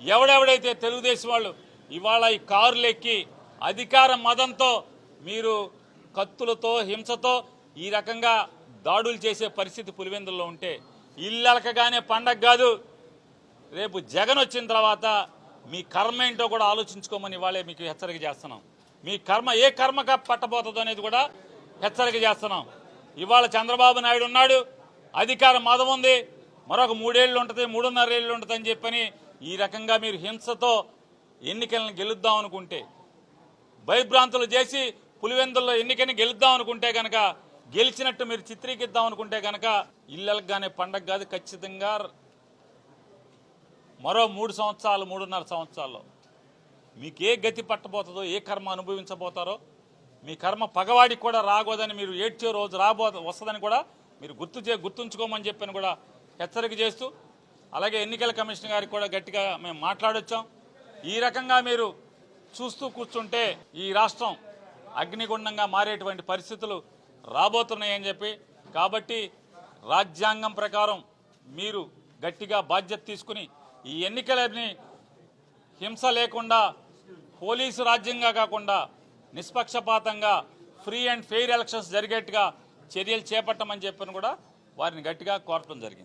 ఎవడెవడైతే తెలుగుదేశం వాళ్ళు ఇవాళ ఈ కారులు ఎక్కి అధికార మదంతో మీరు కత్తులతో హింసతో ఈ రకంగా దాడులు చేసే పరిస్థితి పులివెందుల్లో ఉంటే ఇల్లలకగానే పండగ కాదు. రేపు జగన్ వచ్చిన తర్వాత మీ కర్మ ఏంటో కూడా ఆలోచించుకోమని ఇవాళే మీకు హెచ్చరిక చేస్తున్నాం. మీ కర్మ ఏ కర్మగా పట్టబోతుందో అనేది కూడా హెచ్చరిక చేస్తున్నాం. ఇవాళ చంద్రబాబు నాయుడు ఉన్నాడు అధికార మదం ఉంది మరొక మూడేళ్ళు ఉంటుంది మూడున్నర ఏళ్ళు ఉంటుంది అని చెప్పని ఈ రకంగా మీరు హింసతో ఎన్నికలను గెలుద్దాం అనుకుంటే భయభ్రాంతులు చేసి పులివెందుల్లో ఎన్నికని గెలుద్దాం అనుకుంటే కనుక గెలిచినట్టు మీరు చిత్రీకిద్దాం అనుకుంటే కనుక ఇళ్ళకి కానీ పండగ కాదు ఖచ్చితంగా మరో మూడు సంవత్సరాలు మూడున్నర సంవత్సరాల్లో. మీకు ఏ గతి పట్టబోతుందో ఏ కర్మ అనుభవించబోతారో మీ కర్మ పగవాడికి కూడా రాగోదని మీరు ఏడ్చే రోజు రాబో వస్తుందని కూడా మీరు గుర్తు చే గుర్తుంచుకోమని చెప్పని కూడా హెచ్చరిక చేస్తూ అలాగే ఎన్నికల కమిషన్ గారికి కూడా గట్టిగా మేము మాట్లాడొచ్చాం. ఈ రకంగా మీరు చూస్తూ కూర్చుంటే ఈ రాష్ట్రం అగ్నిగుండంగా మారేటువంటి పరిస్థితులు రాబోతున్నాయని చెప్పి. కాబట్టి రాజ్యాంగం ప్రకారం మీరు గట్టిగా బాధ్యత తీసుకుని ఈ ఎన్నికలని హింస లేకుండా పోలీసు రాజ్యంగా కాకుండా నిష్పక్షపాతంగా ఫ్రీ అండ్ ఫెయిర్ ఎలక్షన్స్ జరిగేట్టుగా చర్యలు చేపట్టమని చెప్పని కూడా వారిని గట్టిగా కోరటం జరిగింది.